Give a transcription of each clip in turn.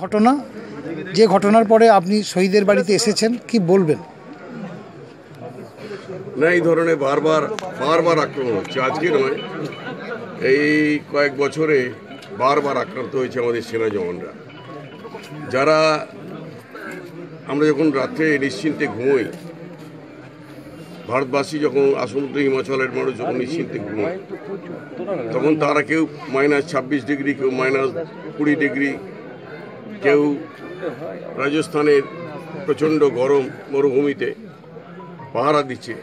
ঘটনা, যে ঘটনার পরে আপনি শহীদের বাড়িতে এসেছেন, কি বলবেন? না, এই ধরনের বারবার বারবার আক্রমণ হচ্ছে। আজকে নয়, এই কয়েক বছরে বারবার আক্রান্ত হয়েছে আমাদের সেনা জওয়ানরা। যারা, আমরা যখন রাত্রে নিশ্চিন্তে ঘুমোই, ভারতবাসী যখন আসমুদ্র হিমাচলের মানুষ যখন নিশ্চিন্তে ঘুমোয়, তখন তারা কেউ মাইনাস ছাব্বিশ ডিগ্রি, কেউ মাইনাস কুড়ি ডিগ্রি কেউ রাজস্থানের প্রচণ্ড গরম মরুভূমিতে পাহারা দিচ্ছে।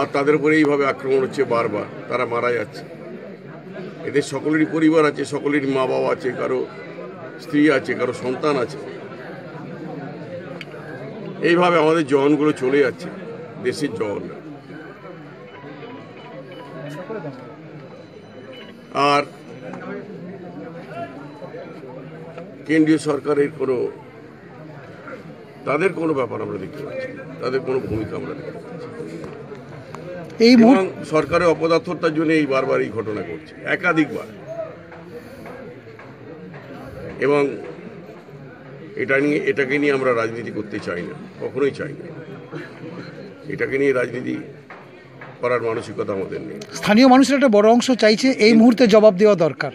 আর তাদের উপরে এইভাবে আক্রমণ হচ্ছে বারবার। তারা মারা যাচ্ছে। এদের সকলেরই পরিবার আছে, সকলেরই মা বাবা আছে, কারও স্ত্রী আছে, কারও সন্তান আছে। এইভাবে আমাদের জওয়ানগুলো চলে যাচ্ছে, দেশের জওয়ানরা। আর কেন্দ্রীয় সরকারের কোনো তাদের কোনো ব্যাপার আমরা দেখতে পাচ্ছি তাদের কোনো ভূমিকা আমরা দেখতে পাচ্ছি এই এবং সরকারের অপদার্থতার জন্য এই বারবার এই ঘটনা ঘটছে একাধিকবার। এবং এটা নিয়ে এটাকে নিয়ে আমরা রাজনীতি করতে চাই না কখনোই চাই না। এটাকে নিয়ে রাজনীতি করার মানসিকতা আমাদের নেই। স্থানীয় মানুষের একটা বড় অংশ চাইছে এই মুহূর্তে জবাব দেওয়া দরকার।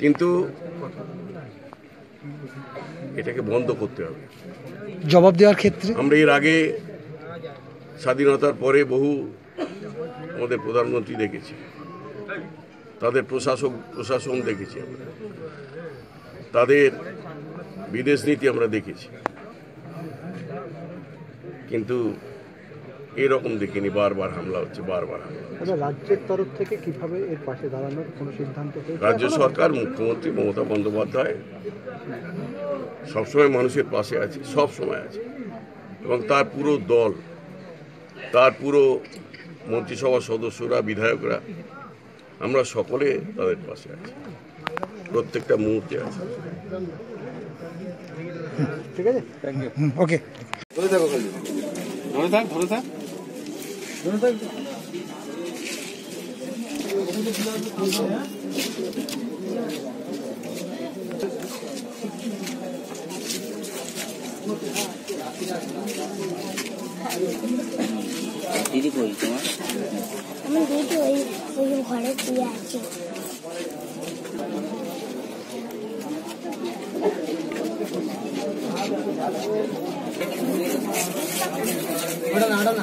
কিন্তু এটাকে বন্ধ করতে হবে। জবাব দেওয়ার ক্ষেত্রে? আমরা এর আগে স্বাধীনতার পরে বহু আমাদের প্রধানমন্ত্রী দেখেছি। তাদের প্রশাসক প্রশাসন দেখেছি আমরা। তাদের বিদেশ নীতি আমরা দেখেছি। কিন্তু এরকম দেখিনি বারবার হামলা হচ্ছে বারবার হামলা আচ্ছা রাজ্যের তরফ থেকে কীভাবে এর পাশে দাঁড়ানোর কোনো সিদ্ধান্ত রাজ্য সরকার মুখ্যমন্ত্রী মমতা বন্দ্যোপাধ্যায় সবসময় মানুষের পাশে আছে সব সময় আছে। এবং তার পুরো দল তার পুরো মন্ত্রিসভার সদস্যরা বিধায়করা আমরা সকলে তাদের পাশে আছি। প্রত্যেকটা মুহূর্তে আছে। ঠিক আছে? 弟弟可以吗？我们弟弟我我用我的眼睛。അവിടെ നടന്നാ